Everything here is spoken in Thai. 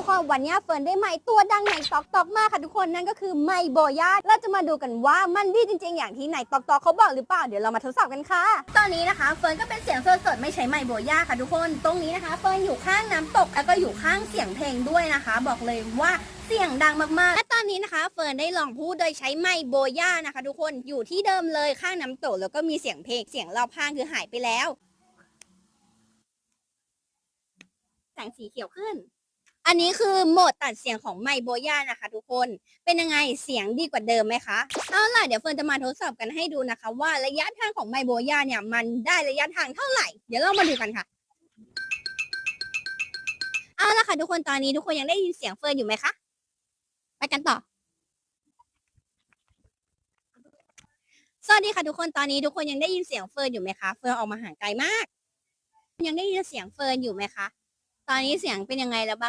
ทุกคนวันนี้เฟิร์นได้ไมค์ตัวดังในตอกตอกมากค่ะทุกคนนั่นก็คือไมค์โบย่าเราจะมาดูกันว่ามันดีจริง ๆ อย่างที่ในตอกตอกเขาบอกหรือเปล่าเดี๋ยวเรามาทดสอบกันค่ะ ตอนนี้นะคะเฟิร์นก็เป็นเสียงสดๆไม่ใช้ไมค์โบย่าค่ะทุกคนตรงนี้นะคะเฟิร์นอยู่ข้างน้ำตกแล้วก็อยู่ข้างเสียงเพลงด้วยนะคะ บอกเลยว่าเสียงดังมากๆ และตอนนี้นะคะเฟิร์นได้ลองพูดโดยใช้ไมค์โบย่านะคะ ทุกคนอยู่ที่เดิมเลยข้างน้ำตกแล้วก็มีเสียงเพลงเสียงรอบข้างคือหายไปแล้ว แสงสีเขียวขึ้น อันนี้คือโหมดตัดเสียงของไมโบย่านะคะ ทุกคน เป็นยังไงเสียงดีกว่าเดิมไหมคะ เอาล่ะเดี๋ยวเฟิร์นจะมาทดสอบกันให้ดูนะคะ ว่าระยะทางของไมโบย่าเนี่ยมันได้ระยะทางเท่าไหร่ เดี๋ยวเรามาดูกันค่ะ เอาล่ะค่ะทุกคนตอนนี้ทุกคนยังได้ยินเสียงเฟิร์นอยู่ไหมคะ ไปกันต่อ สวัสดีค่ะทุกคนตอนนี้ทุกคนยังได้ยินเสียงเฟิร์นอยู่ไหมคะ เฟิร์นออกมาห่างไกลมาก ยังได้ยินเสียงเฟิร์นอยู่ไหมคะ ตอนนี้เสียงเป็นยังไงแล้วบ้าง